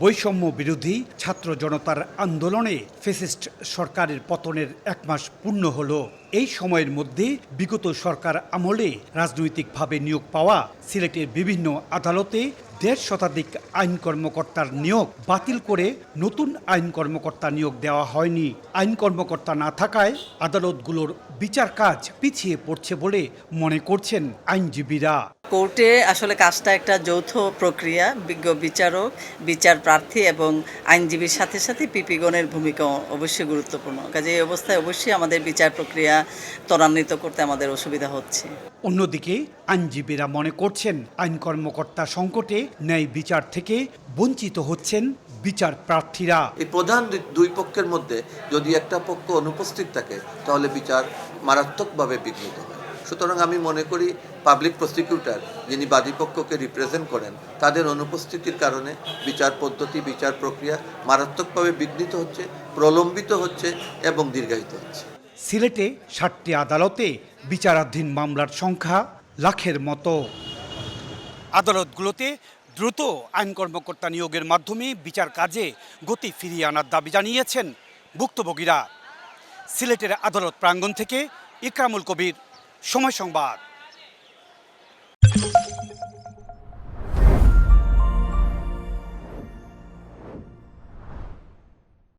বৈষম্য বিরোধী ছাত্র জনতার আন্দোলনে ফেসিস্ট সরকারের পতনের এক মাস পূর্ণ হলো। এই সময়ের মধ্যে বিগত সরকার আমলে রাজনৈতিকভাবে নিয়োগ পাওয়া সিলেটের বিভিন্ন আদালতে দেড় শতাধিক আইন কর্মকর্তার নিয়োগ বাতিল করে নতুন আইন কর্মকর্তা নিয়োগ দেওয়া হয়নি। আইন কর্মকর্তা না থাকায় আদালতগুলোর বিচার কাজ পিছিয়ে পড়ছে বলে মনে করছেন আইনজীবীরা। কোর্টে আসলে কাজটা একটা যৌথ প্রক্রিয়া, বিজ্ঞ বিচারক, বিচার প্রার্থী এবং আইনজীবীর সাথে সাথে পিপিগণের ভূমিকা অবশ্যই গুরুত্বপূর্ণ। কাজে এই অবস্থায় অবশ্যই আমাদের বিচার প্রক্রিয়া ত্বরান্বিত করতে আমাদের অসুবিধা হচ্ছে। অন্যদিকে আইনজীবীরা মনে করছেন আইন কর্মকর্তা সংকটে ন্যায় বিচার থেকে বঞ্চিত হচ্ছেন বিচার প্রার্থীরা। এই প্রধান দুই- দুই পক্ষের মধ্যে যদি একটা পক্ষ অনুপস্থিত থাকে তাহলে বিচার মারাত্মকভাবে বিঘ্নিত হয়। সুতরাং আমি মনে করি পাবলিক প্রসিকিউটর যিনি বাদীপক্ষকে রিপ্রেজেন্ট করেন তাদের অনুপস্থিতির কারণে বিচার পদ্ধতি বিচার প্রক্রিয়া মারাত্মকভাবে বিঘ্নিত হচ্ছে প্রলম্বিত হচ্ছে এবং দীর্ঘায়িত হচ্ছে। সিলেটে ষাটটি আদালতে বিচারাধীন মামলার সংখ্যা লাখের মতো। আদালতগুলোতে দ্রুত আইন কর্মকর্তা নিয়োগের মাধ্যমে বিচার কাজে গতি ফিরিয়ে আনার দাবি জানিয়েছেন ভুক্তভোগীরা। সিলেটের আদালত প্রাঙ্গণ থেকে ইকরামুল কবির, সময় সংবাদ।